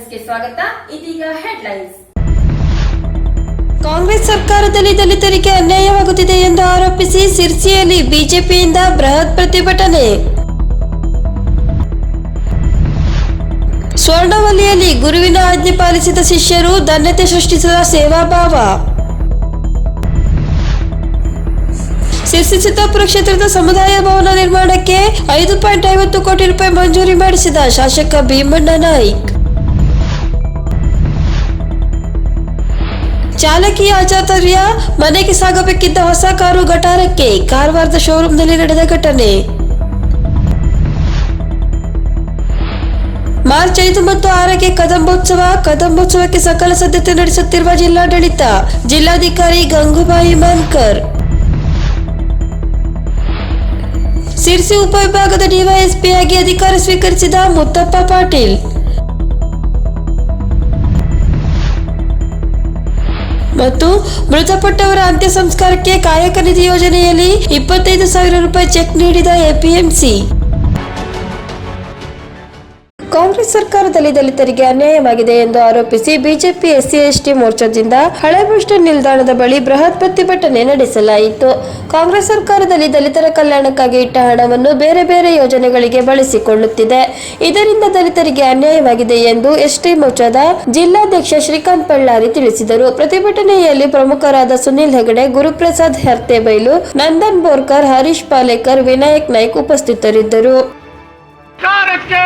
ಸ್ವಾಗತ. ಇದೀಗ ಹೆಡ್ಲೈನ್ಸ್. ಕಾಂಗ್ರೆಸ್ ಸರ್ಕಾರದಲ್ಲಿ ದಲಿತರಿಗೆ ಅನ್ಯಾಯವಾಗುತ್ತಿದೆ ಎಂದು ಆರೋಪಿಸಿ ಸಿರ್ಸಿಯಲ್ಲಿ ಬಿಜೆಪಿಯಿಂದ ಬೃಹತ್ ಪ್ರತಿಭಟನೆ. ಸ್ವರ್ಣವಲಿಯಲ್ಲಿ ಗುರುವಿನ ಆಜ್ಞೆ ಪಾಲಿಸಿದ ಶಿಷ್ಯರು ಧನ್ಯತೆ ಸೃಷ್ಟಿಸಿದ ಸೇವಾಭಾವ. ಸಿರ್ಸಿ ಸಿದ್ದಾಪುರ ಕ್ಷೇತ್ರದ ಸಮುದಾಯ ಭವನ ನಿರ್ಮಾಣಕ್ಕೆ ಐದು ಪಾಯಿಂಟ್ ಐವತ್ತು ಕೋಟಿ ರೂಪಾಯಿ ಮಂಜೂರಿ ಮಾಡಿಸಿದ ಶಾಸಕ ಭೀಮಣ್ಣ ನಾಯ್ಕ್. ಚಾಲಕಿಯ ಅಜಾತರ್ಯ ಮನೆಗೆ ಸಾಗಬೇಕಿದ್ದ ಹೊಸ ಕಾರು ಗಟಾರಕ್ಕೆ ಕಾರವಾರದ ಶೋರೂಮ್ನಲ್ಲಿ ನಡೆದ ಘಟನೆ. ಮಾರ್ಚ್ ಐದು ಮತ್ತು ಆರಕ್ಕೆ ಕದಂಬೋತ್ಸವ, ಕದಂಬೋತ್ಸವಕ್ಕೆ ಸಕಲ ಸಿದ್ಧತೆ ನಡೆಸುತ್ತಿರುವ ಜಿಲ್ಲಾಡಳಿತ, ಜಿಲ್ಲಾಧಿಕಾರಿ ಗಂಗೂಬಾಯಿ ಮಾನ್ಕರ್. ಸಿರ್ಸಿ ಉಪವಿಭಾಗದ ಡಿವೈಎಸ್ಪಿಯಾಗಿ ಅಧಿಕಾರ ಸ್ವೀಕರಿಸಿದ ಮುತ್ತಪ್ಪ ಪಾಟೀಲ್. ಮತ್ತು ಮೃತಪಟ್ಟವರ ಅಂತ್ಯ ಸಂಸ್ಕಾರಕ್ಕೆ ಕಾಯಕ ನಿಧಿ ಯೋಜನೆಯಲ್ಲಿ ಇಪ್ಪತ್ತೈದು ಸಾವಿರ ರೂಪಾಯಿ ಚೆಕ್ ನೀಡಿದ ಎಪಿಎಂಸಿ. ಸರ್ಕಾರದಲ್ಲಿ ದಲಿತರಿಗೆ ಅನ್ಯಾಯವಾಗಿದೆ ಎಂದು ಆರೋಪಿಸಿ ಬಿಜೆಪಿ ಎಸ್ಸಿ ಎಸ್ಟಿ ಮೋರ್ಚಾದಿಂದ ಹಳೆ ಬಸ್ ಸ್ಟ್ಯಾಂಡ್ ನಿಲ್ದಾಣದ ಬಳಿ ಬೃಹತ್ ಪ್ರತಿಭಟನೆ ನಡೆಸಲಾಯಿತು. ಕಾಂಗ್ರೆಸ್ ಸರ್ಕಾರದಲ್ಲಿ ದಲಿತರ ಕಲ್ಯಾಣಕ್ಕಾಗಿ ಇಟ್ಟ ಹಣವನ್ನು ಬೇರೆ ಬೇರೆ ಯೋಜನೆಗಳಿಗೆ ಬಳಸಿಕೊಳ್ಳುತ್ತಿದೆ. ಇದರಿಂದ ದಲಿತರಿಗೆ ಅನ್ಯಾಯವಾಗಿದೆ ಎಂದು ಎಸ್ಟಿ ಮೋರ್ಚಾದ ಜಿಲ್ಲಾಧ್ಯಕ್ಷ ಶ್ರೀಕಾಂತ್ ಬಳ್ಳಾರಿ ತಿಳಿಸಿದರು. ಪ್ರತಿಭಟನೆಯಲ್ಲಿ ಪ್ರಮುಖರಾದ ಸುನಿಲ್ ಹೆಗಡೆ, ಗುರುಪ್ರಸಾದ್ ಹರ್ತೆಬೈಲು, ನಂದನ್ ಬೋರ್ಕರ್, ಹರೀಶ್ ಪಾಲೇಕರ್, ವಿನಾಯಕ್ ನಾಯ್ಕ್ ಉಪಸ್ಥಿತರಿದ್ದರು. ಸರ್ಕಾರಕ್ಕೆ!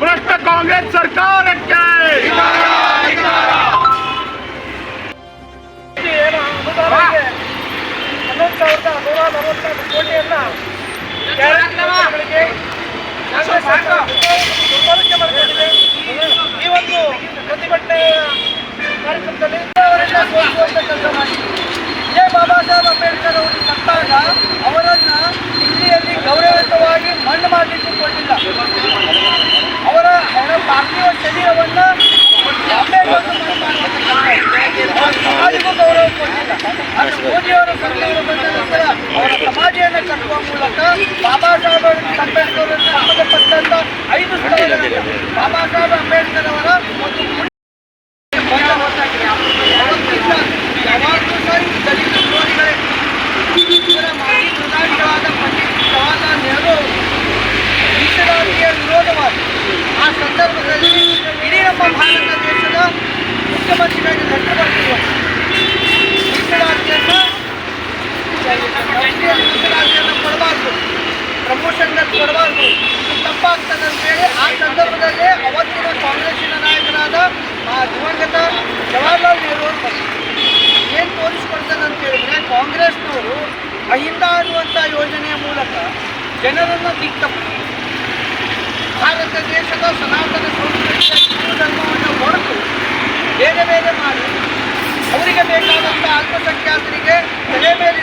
ಭ್ರಷ್ಟ ಕಾಂಗ್ರೆಸ್ ಸರ್ಕಾರಕ್ಕೆ! ಹನ್ನೊಂದು ಸಾವಿರದ ಕೋಟಿಯನ್ನ ಈ ಒಂದು ಪ್ರತಿಭಟನೆ ಕಾರ್ಯಕ್ರಮದಲ್ಲಿ ಕೆಲಸ ಮಾಡಿ ಇದೇ ಬಾಬಾ ಸಾಹೇಬ್ ಅಂಬೇಡ್ಕರ್ ಅವರು ಸತ್ತಾಗ ನಂತರ ಅವರ ಸಮಾಧಿಯನ್ನು ಕಟ್ಟುವ ಮೂಲಕ ಬಾಬಾ ಸಾಹೇಬ್ ಅಂಬೇಡ್ಕರ್ ಸಂಬಂಧಪಟ್ಟಂತ ಐದು ಸ್ಥಳಗಳಲ್ಲಿ ಬಾಬಾ ಸಾಹೇಬ್ ಅಂಬೇಡ್ಕರ್ ಅವರ ಒಂದು ಯಾವಾಗಲೂ ಸಹ ಆ ಸಂದರ್ಭದಲ್ಲಿ ಇಡೀ ನಮ್ಮ ಭಾರತ ದೇಶದ ಮುಖ್ಯಮಂತ್ರಿಗಳಿಗೆ ಲೆಕ್ಕ ನೌಕರಿಯಲ್ಲಿ ಮೀಸಲಾತಿಯನ್ನು ಕೊಡಬಾರ್ದು ಪ್ರಮೋಷನ್ ಕೊಡಬಾರ್ದು ತಪ್ಪಾಗ್ತದೆ ಅಂತೇಳಿ ಆ ಸಂದರ್ಭದಲ್ಲಿ ಅವತ್ತಿನ ಕಾಂಗ್ರೆಸ್ಸಿನ ನಾಯಕರಾದ ಆ ದಿವಂಗತ ಜವಾಹರ್ಲಾಲ್ ನೆಹರು ಅವರು ಏನು ತೋರಿಸ್ಕೊಡ್ತಾನೆ ಅಂತ ಹೇಳಿದ್ರೆ ಕಾಂಗ್ರೆಸ್ನವರು ಅಹಿಂದ ಅನ್ನುವಂಥ ಯೋಜನೆಯ ಮೂಲಕ ಜನರನ್ನು ದಿಕ್ತಪ್ಪು ಭಾರತ ದೇಶದ ಸನಾತನ ಸಂಸ್ಕೃತಿಯ ಧರ್ಮವನ್ನು ಹೊರತು ಬೇರೆ ಬೇರೆ ಮಾಡಿ ಅವರಿಗೆ ಬೇಕಾದಂಥ ಅಲ್ಪಸಂಖ್ಯಾತರಿಗೆ ತಲೆ ಮೇಲೆ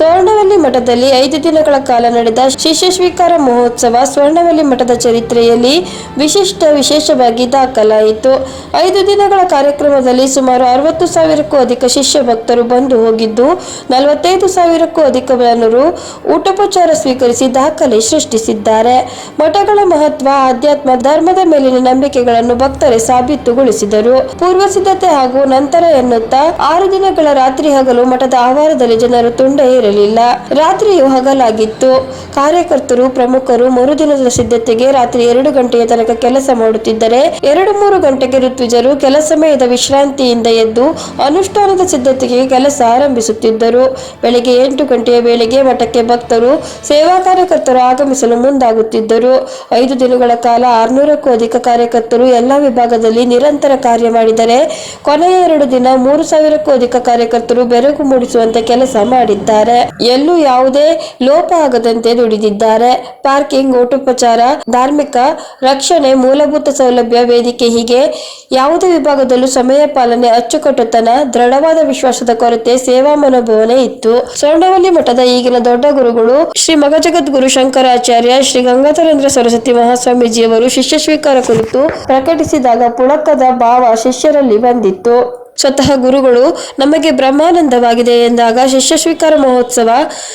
ಸ್ವರ್ಣವಲ್ಲಿ ಮಠದಲ್ಲಿ ಐದು ದಿನಗಳ ಕಾಲ ನಡೆದ ಶಿಷ್ಯ ಸ್ವೀಕಾರ ಮಹೋತ್ಸವ ಸ್ವರ್ಣವಲ್ಲಿ ಮಠದ ಚರಿತ್ರೆಯಲ್ಲಿ ವಿಶಿಷ್ಟ ವಿಶೇಷವಾಗಿ ದಾಖಲಾಯಿತು. ಐದು ದಿನಗಳ ಕಾರ್ಯಕ್ರಮದಲ್ಲಿ ಸುಮಾರು ಅರವತ್ತು ಸಾವಿರಕ್ಕೂ ಅಧಿಕ ಶಿಷ್ಯ ಭಕ್ತರು ಬಂದು ಹೋಗಿದ್ದು, ನಲವತ್ತೈದು ಸಾವಿರಕ್ಕೂ ಅಧಿಕ ಜನರು ಊಟೋಪಚಾರ ಸ್ವೀಕರಿಸಿ ದಾಖಲೆ ಸೃಷ್ಟಿಸಿದ್ದಾರೆ. ಮಠಗಳ ಮಹತ್ವ, ಆಧ್ಯಾತ್ಮ, ಧರ್ಮದ ಮೇಲಿನ ನಂಬಿಕೆಗಳನ್ನು ಭಕ್ತರೇ ಸಾಬೀತುಗೊಳಿಸಿದರು. ಪೂರ್ವ ಸಿದ್ಧತೆ ಹಾಗೂ ನಂತರ ಎನ್ನುತ್ತಾ, ಆರು ದಿನಗಳ ರಾತ್ರಿ ಹಗಲು ಮಠದ ಆವಾರದಲ್ಲಿ ಜನರು ತುಂಡ ಇರಲಿಲ್ಲ ರಾತ್ರಿಯು ಹಗಲಾಗಿತ್ತು. ಕಾರ್ಯಕರ್ತರು, ಪ್ರಮುಖರು ಮರುದಿನದ ಸಿದ್ಧತೆಗೆ ರಾತ್ರಿ ಎರಡು ಗಂಟೆಯ ತನಕ ಕೆಲಸ ಮಾಡುತ್ತಿದ್ದರೆ, ಎರಡು ಮೂರು ಗಂಟೆಗೆ ಋತ್ವಿಜರು ಕೆಲ ಸಮಯದ ವಿಶ್ರಾಂತಿಯಿಂದ ಎದ್ದು ಅನುಷ್ಠಾನದ ಸಿದ್ಧತೆಗೆ ಕೆಲಸ ಆರಂಭಿಸುತ್ತಿದ್ದರು. ಬೆಳಗ್ಗೆ ಎಂಟು ಗಂಟೆಯ ವೇಳೆಗೆ ಮಠಕ್ಕೆ ಭಕ್ತರು, ಸೇವಾ ಕಾರ್ಯಕರ್ತರು ಆಗಮಿಸಲು ಮುಂದಾಗುತ್ತಿದ್ದರು. ಐದು ದಿನಗಳ ಕಾಲ ಆರ್ನೂರಕ್ಕೂ ಅಧಿಕ ಕಾರ್ಯಕರ್ತರು ಎಲ್ಲಾ ವಿಭಾಗದಲ್ಲಿ ನಿರಂತರ ಕಾರ್ಯ ಮಾಡಿದರೆ, ಕೊನೆಯ ಎರಡು ದಿನ ಮೂರು ಸಾವಿರಕ್ಕೂ ಅಧಿಕ ಕಾರ್ಯಕರ್ತರು ಬೆರಗು ಮೂಡಿಸುವಂತೆ ಕೆಲಸ ಮಾಡಿದ್ದಾರೆ. ಎಲ್ಲೂ ಯಾವುದೇ ಲೋಪ ಆಗದಂತೆ ದುಡಿದಿದ್ದಾರೆ. ಪಾರ್ಕಿಂಗ್ ಊಟೋಪಚಾರ ಧಾರ್ಮಿಕ ರಕ್ಷಣೆ, ಮೂಲಭೂತ ಸೌಲಭ್ಯ, ವೇದಿಕೆ ಹೀಗೆ ಯಾವುದೇ ವಿಭಾಗದಲ್ಲೂ ಸಮಯ ಪಾಲನೆ ಅಚ್ಚುಕಟ್ಟುತನ, ದೃಢವಾದ ವಿಶ್ವಾಸದ ಕೊರತೆ, ಸೇವಾ ಮನೋಭಾವನೆ ಇತ್ತು. ಸ್ವರ್ಣವಲ್ಲಿ ಮಠದ ಈಗಿನ ದೊಡ್ಡ ಗುರುಗಳು ಶ್ರೀ ಮಗಜಗದ್ಗುರು ಶಂಕರಾಚಾರ್ಯ, ಶ್ರೀ ಗಂಗಾಧರೇಂದ್ರ ಸರಸ್ವತಿ ಮಹಾಸ್ವಾಮೀಜಿಯವರು ಶಿಷ್ಯ ಸ್ವೀಕಾರ ಕುರಿತು ಪ್ರಕಟಿಸಿದಾಗ ಪುಳಕದ ಭಾವ ಶಿಷ್ಯರಲ್ಲಿ ಬಂದಿತ್ತು. ಸ್ವತಃ ಗುರುಗಳು, ನಮಗೆ ಬ್ರಹ್ಮಾನಂದವಾಗಿದೆ ಎಂದಾಗ ಶಿಷ್ಯ ಸ್ವೀಕಾರ ಮಹೋತ್ಸವ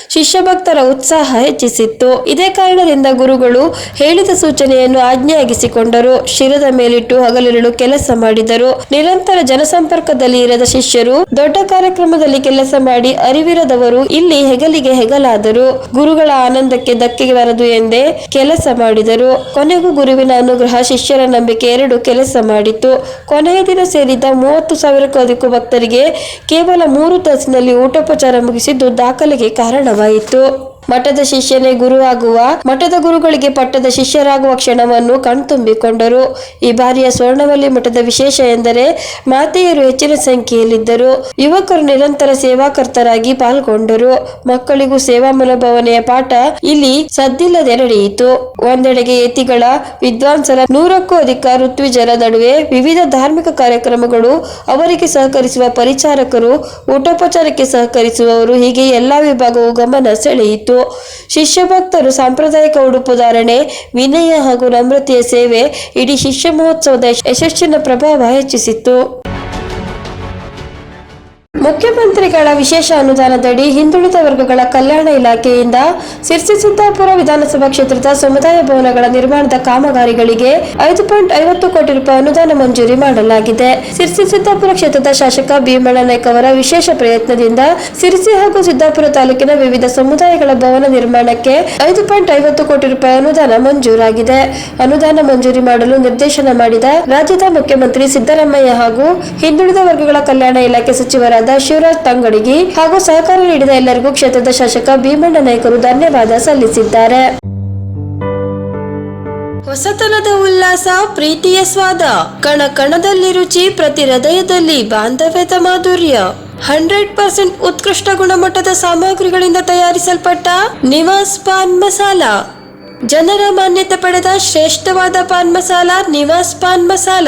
ಶಿಷ್ಯ ಭಕ್ತರ ಉತ್ಸಾಹ ಹೆಚ್ಚಿಸಿತ್ತು. ಇದೇ ಕಾರಣದಿಂದ ಗುರುಗಳು ಹೇಳಿದ ಸೂಚನೆಯನ್ನು ಆಜ್ಞೆಯಾಗಿಸಿಕೊಂಡರು. ಶಿರದ ಮೇಲಿಟ್ಟು ಹಗಲಿರುಳು ಕೆಲಸ ಮಾಡಿದರು. ನಿರಂತರ ಜನಸಂಪರ್ಕದಲ್ಲಿ ಇರದ ಶಿಷ್ಯರು ದೊಡ್ಡ ಕಾರ್ಯಕ್ರಮದಲ್ಲಿ ಕೆಲಸ ಮಾಡಿ ಅರಿವಿರದವರು ಇಲ್ಲಿ ಹೆಗಲಿಗೆ ಹೆಗಲಾದರು. ಗುರುಗಳ ಆನಂದಕ್ಕೆ ಧಕ್ಕೆ ಬರದು ಎಂದೇ ಕೆಲಸ ಮಾಡಿದರು. ಕೊನೆಗೂ ಗುರುವಿನ ಅನುಗ್ರಹ ಶಿಷ್ಯರ ನಂಬಿಕೆ ಎರಡು ಕೆಲಸ ಮಾಡಿತು ಕೊನೆಯ ದಿನ ಸೇರಿದ್ದ ಮೂವತ್ತು ಸಾವಿರಕ್ಕೂ ಅಧಿಕ ಭಕ್ತರಿಗೆ ಕೇವಲ ಮೂರು ತಾಸಿನಲ್ಲಿ ಊಟೋಪಚಾರ ಮುಗಿಸಿದ್ದು ದಾಖಲೆಗೆ ಕಾರಣವಾಯಿತು. ಮಠದ ಶಿಷ್ಯನೇ ಗುರು ಆಗುವ ಮಠದ ಗುರುಗಳಿಗೆ ಪಟ್ಟದ ಶಿಷ್ಯರಾಗುವ ಕ್ಷಣವನ್ನು ಕಣ್ತುಂಬಿಕೊಂಡರು. ಈ ಬಾರಿಯ ಸ್ವರ್ಣವಲ್ಲಿ ಮಠದ ವಿಶೇಷ ಎಂದರೆ ಮಾತೆಯರು ಹೆಚ್ಚಿನ ಸಂಖ್ಯೆಯಲ್ಲಿದ್ದರು. ಯುವಕರು ನಿರಂತರ ಸೇವಾಕರ್ತರಾಗಿ ಪಾಲ್ಗೊಂಡರು. ಮಕ್ಕಳಿಗೂ ಸೇವಾ ಮನೋಭಾವನೆಯ ಪಾಠ ಇಲ್ಲಿ ಸದ್ದಿಲ್ಲದೆ ನಡೆಯಿತು. ಒಂದೆಡೆಗೆ ಯತಿಗಳ, ವಿದ್ವಾಂಸರ, ನೂರಕ್ಕೂ ಅಧಿಕ ಋತ್ವಿಜರ ನಡುವೆ ವಿವಿಧ ಧಾರ್ಮಿಕ ಕಾರ್ಯಕ್ರಮಗಳು ಅವರಿಗೆ ಸಹಕರಿಸುವ ಪರಿಚಾರಕರು, ಊಟೋಪಚಾರಕ್ಕೆ ಸಹಕರಿಸುವವರು, ಹೀಗೆ ಎಲ್ಲಾ ವಿಭಾಗವು ಗಮನ ಸೆಳೆಯಿತು. ಶಿಷ್ಯ ಭಕ್ತರು ಸಾಂಪ್ರದಾಯಿಕ ಉಡುಪು ಧಾರಣೆ, ವಿನಯ ಹಾಗೂ ನಮ್ರತೆಯ ಸೇವೆ ಇಡೀ ಶಿಷ್ಯ ಮಹೋತ್ಸವದ ಯಶಸ್ಸಿನ ಪ್ರಭಾವ ಹೆಚ್ಚಿಸಿತು ಮುಖ್ಯಮಂತ್ರಿಗಳ ವಿಶೇಷ ಅನುದಾನದಡಿ ಹಿಂದುಳಿದ ವರ್ಗಗಳ ಕಲ್ಯಾಣ ಇಲಾಖೆಯಿಂದ ಸಿರ್ಸಿ ಸಿದ್ದಾಪುರ ವಿಧಾನಸಭಾ ಕ್ಷೇತ್ರದ ಸಮುದಾಯ ಭವನಗಳ ನಿರ್ಮಾಣದ ಕಾಮಗಾರಿಗಳಿಗೆ ಐದು ಪಾಯಿಂಟ್ ಐವತ್ತು ಕೋಟಿ ರೂಪಾಯಿ ಅನುದಾನ ಮಂಜೂರಿ ಮಾಡಲಾಗಿದೆ. ಸಿರ್ಸಿ ಸಿದ್ದಾಪುರ ಕ್ಷೇತ್ರದ ಶಾಸಕ ಭೀಮಣ್ಣ ನಾಯ್ಕ ಅವರ ವಿಶೇಷ ಪ್ರಯತ್ನದಿಂದ ಸಿರ್ಸಿ ಹಾಗೂ ಸಿದ್ದಾಪುರ ತಾಲೂಕಿನ ವಿವಿಧ ಸಮುದಾಯಗಳ ಭವನ ನಿರ್ಮಾಣಕ್ಕೆ ಐದು ಪಾಯಿಂಟ್ ಐವತ್ತು ಕೋಟಿ ರೂಪಾಯಿ ಅನುದಾನ ಮಂಜೂರಾಗಿದೆ. ಅನುದಾನ ಮಂಜೂರಿ ಮಾಡಲು ನಿರ್ದೇಶನ ಮಾಡಿದ ರಾಜ್ಯದ ಮುಖ್ಯಮಂತ್ರಿ ಸಿದ್ದರಾಮಯ್ಯ ಹಾಗೂ ಹಿಂದುಳಿದ ವರ್ಗಗಳ ಕಲ್ಯಾಣ ಇಲಾಖೆ ಸಚಿವರಾದ ಶಿವರಾಜ್ ತಂಗಡಿಗಿ ಹಾಗೂ ಸಹಕಾರ ನೀಡಿದ ಎಲ್ಲರಿಗೂ ಕ್ಷೇತ್ರದ ಶಾಸಕ ಭೀಮಣ್ಣ ನಾಯಕರು ಧನ್ಯವಾದ ಸಲ್ಲಿಸಿದ್ದಾರೆ. ಹೊಸತನದ ಉಲ್ಲಾಸ, ಪ್ರೀತಿಯ ಸ್ವಾದ, ಕಣ ಕಣದಲ್ಲಿ ರುಚಿ, ಪ್ರತಿ ಹೃದಯದಲ್ಲಿ ಬಾಂಧವ್ಯದ ಮಾಧುರ್ಯ. ಹಂಡ್ರೆಡ್ ಪರ್ಸೆಂಟ್ ಉತ್ಕೃಷ್ಟ ಗುಣಮಟ್ಟದ ಸಾಮಗ್ರಿಗಳಿಂದ ತಯಾರಿಸಲ್ಪಟ್ಟ ನಿವಾಸ್ ಪಾನ್ ಮಸಾಲ. ಜನರ ಮಾನ್ಯತೆ ಪಡೆದ ಶ್ರೇಷ್ಠವಾದ ಪಾನ್ ಮಸಾಲ ನಿವಾಸ್ ಪಾನ್ ಮಸಾಲ.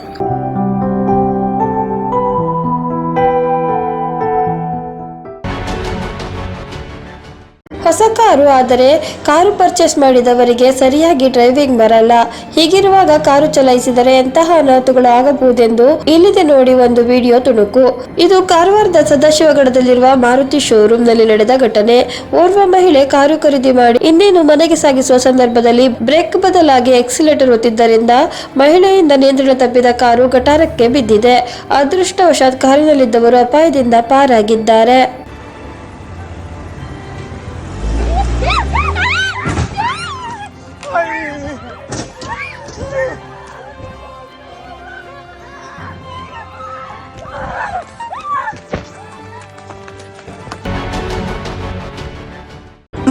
Car ಆದರೆ ಕಾರು ಪರ್ಚೇಸ್ ಮಾಡಿದವರಿಗೆ ಸರಿಯಾಗಿ ಡ್ರೈವಿಂಗ್ ಬರಲ್ಲ. ಹೀಗಿರುವಾಗ ಕಾರು ಚಲಾಯಿಸಿದರೆ ಎಂತಹ ಅನಾಹುತಗಳು ಆಗಬಹುದೆಂದು ಇಲ್ಲಿದೆ ನೋಡಿ ಒಂದು ವಿಡಿಯೋ ತುಣುಕು. ಇದು ಕಾರವಾರದ ಸದಾಶಿವಗಡದಲ್ಲಿರುವ ಮಾರುತಿ ಶೋರೂಮ್ನಲ್ಲಿ ನಡೆದ ಘಟನೆ. ಓರ್ವ ಮಹಿಳೆ ಕಾರು ಖರೀದಿ ಮಾಡಿ ಇನ್ನೇನು ಮನೆಗೆ ಸಾಗಿಸುವ ಸಂದರ್ಭದಲ್ಲಿ ಬ್ರೇಕ್ ಬದಲಾಗಿ ಎಕ್ಸಿಲೇಟರ್ ಒತ್ತಿದ್ದರಿಂದ ಮಹಿಳೆಯಿಂದ ನಿಯಂತ್ರಣ ತಪ್ಪಿದ ಕಾರು ಗಟಾರಕ್ಕೆ ಬಿದ್ದಿದೆ. ಅದೃಷ್ಟವಶಾತ್ ಕಾರಿನಲ್ಲಿದ್ದವರು ಅಪಾಯದಿಂದ ಪಾರಾಗಿದ್ದಾರೆ.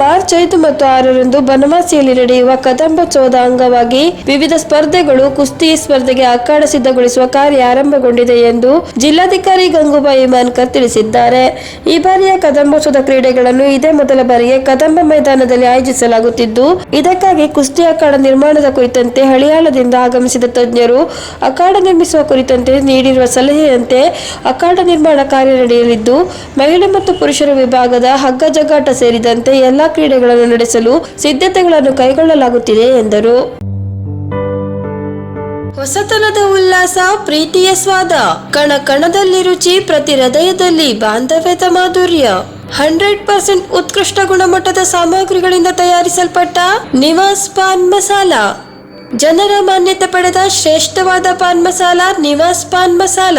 ಮಾರ್ಚ್ ಐದು ಮತ್ತು ಆರರಂದು ಬನವಾಸಿಯಲ್ಲಿ ನಡೆಯುವ ಕದಂಬೋತ್ಸವದ ಅಂಗವಾಗಿ ವಿವಿಧ ಸ್ಪರ್ಧೆಗಳು ಕುಸ್ತಿ ಸ್ಪರ್ಧೆಗೆ ಅಖಾಡ ಸಿದ್ಧಗೊಳಿಸುವ ಕಾರ್ಯ ಆರಂಭಗೊಂಡಿದೆ ಎಂದು ಜಿಲ್ಲಾಧಿಕಾರಿ ಗಂಗೂಬಾಯಿ ಮಾನ್ಕರ್ ತಿಳಿಸಿದ್ದಾರೆ. ಈ ಬಾರಿಯ ಕದಂಬೋತ್ಸವದ ಕ್ರೀಡೆಗಳನ್ನು ಇದೇ ಮೊದಲ ಬಾರಿಗೆ ಕದಂಬ ಮೈದಾನದಲ್ಲಿ ಆಯೋಜಿಸಲಾಗುತ್ತಿದ್ದು, ಇದಕ್ಕಾಗಿ ಕುಸ್ತಿ ಅಖಾಡ ನಿರ್ಮಾಣದ ಕುರಿತಂತೆ ಹಳಿಯಾಳದಿಂದ ಆಗಮಿಸಿದ ತಜ್ಞರು ಅಖಾಡ ನಿರ್ಮಿಸುವ ಕುರಿತಂತೆ ನೀಡಿರುವ ಸಲಹೆಯಂತೆ ಅಖಾಡ ನಿರ್ಮಾಣ ಕಾರ್ಯ ನಡೆಯಲಿದ್ದು, ಮಹಿಳೆ ಮತ್ತು ಪುರುಷರ ವಿಭಾಗದ ಹಗ್ಗ ಜಗ್ಗಾಟ ಸೇರಿದಂತೆ ಎಲ್ಲಾ ಕ್ರೀಡೆಗಳನ್ನು ನಡೆಸಲು ಸಿದ್ಧತೆಗಳನ್ನು ಕೈಗೊಳ್ಳಲಾಗುತ್ತಿದೆ ಎಂದರು. ಹೊಸತನದ ಉಲ್ಲಾಸ, ಪ್ರೀತಿಯ ಸ್ವಾದ, ಕಣ ಕಣದಲ್ಲಿ ರುಚಿ, ಪ್ರತಿ ಹೃದಯದಲ್ಲಿ ಬಾಂಧವ್ಯದ ಮಾಧುರ್ಯ. ಹಂಡ್ರೆಡ್ ಪರ್ಸೆಂಟ್ ಉತ್ಕೃಷ್ಟ ಗುಣಮಟ್ಟದ ಸಾಮಗ್ರಿಗಳಿಂದ ತಯಾರಿಸಲ್ಪಟ್ಟ ನಿವಾಸ್ ಪಾನ್ ಮಸಾಲ. ಜನರ ಮಾನ್ಯತೆ ಪಡೆದ ಶ್ರೇಷ್ಠವಾದ ಪಾನ್ ಮಸಾಲ ನಿವಾಸ್ ಪಾನ್ ಮಸಾಲ.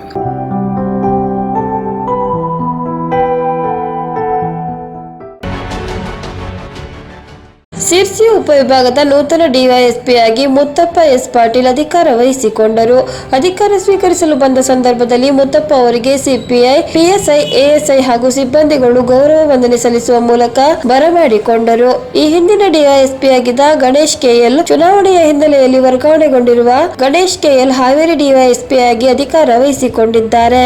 Sirsi ಉಪವಿಭಾಗದ ನೂತನ ಡಿವೈಎಸ್ಪಿಯಾಗಿ ಮುತ್ತಪ್ಪ ಎಸ್ ಪಾಟೀಲ್ ಅಧಿಕಾರ ವಹಿಸಿಕೊಂಡರು. ಅಧಿಕಾರ ಸ್ವೀಕರಿಸಲು ಬಂದ ಸಂದರ್ಭದಲ್ಲಿ ಮುತ್ತಪ್ಪ ಅವರಿಗೆ ಸಿಪಿಐ, ಪಿಎಸ್ಐ, ಎಎಸ್ಐ ಹಾಗೂ ಸಿಬ್ಬಂದಿಗಳು ಗೌರವ ವಂದನೆ ಸಲ್ಲಿಸುವ ಮೂಲಕ ಬರಮಾಡಿಕೊಂಡರು ಈ ಹಿಂದಿನ ಡಿವೈಎಸ್ಪಿಯಾಗಿದ್ದ ಗಣೇಶ್ ಕೆಎಲ್ ಚುನಾವಣೆಯ ಹಿನ್ನೆಲೆಯಲ್ಲಿ ವರ್ಗಾವಣೆಗೊಂಡಿರುವ ಗಣೇಶ್ ಕೆಎಲ್ ಹಾವೇರಿ ಡಿವೈಎಸ್ಪಿಯಾಗಿ ಅಧಿಕಾರ ವಹಿಸಿಕೊಂಡಿದ್ದಾರೆ.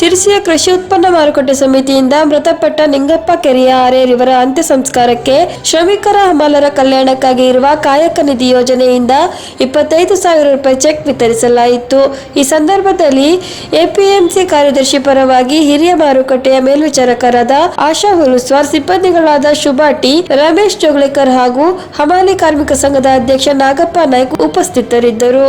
ಸಿರಿಸಿಯ ಕೃಷಿ ಉತ್ಪನ್ನ ಮಾರುಕಟ್ಟೆ ಸಮಿತಿಯಿಂದ ಮೃತಪಟ್ಟ ನಿಂಗಪ್ಪ ಕೆರೆಯ ಆರೇರ್ ಇವರ ಅಂತ್ಯ ಸಂಸ್ಕಾರಕ್ಕೆ ಶ್ರಮಿಕರ ಹಮಾಲರ ಕಲ್ಯಾಣಕ್ಕಾಗಿ ಇರುವ ಕಾಯಕ ನಿಧಿ ಯೋಜನೆಯಿಂದ ಇಪ್ಪತ್ತೈದು ಸಾವಿರ ರೂಪಾಯಿ ಚೆಕ್ ವಿತರಿಸಲಾಯಿತು. ಈ ಸಂದರ್ಭದಲ್ಲಿ ಎಪಿಎಂಸಿ ಕಾರ್ಯದರ್ಶಿ ಪರವಾಗಿ ಹಿರಿಯ ಮಾರುಕಟ್ಟೆಯ ಮೇಲ್ವಿಚಾರಕರಾದ ಆಶಾ ಹುಲುಸ್ವಾರ್ ಸಿಬ್ಬಂದಿಗಳಾದ ಶುಭಾಟಿ ರಮೇಶ್ ಜೋಗ್ಳೇಕರ್ ಹಾಗೂ ಹಮಾಲಿ ಕಾರ್ಮಿಕ ಸಂಘದ ಅಧ್ಯಕ್ಷ ನಾಗಪ್ಪ ನಾಯ್ಕ್ ಉಪಸ್ಥಿತರಿದ್ದರು.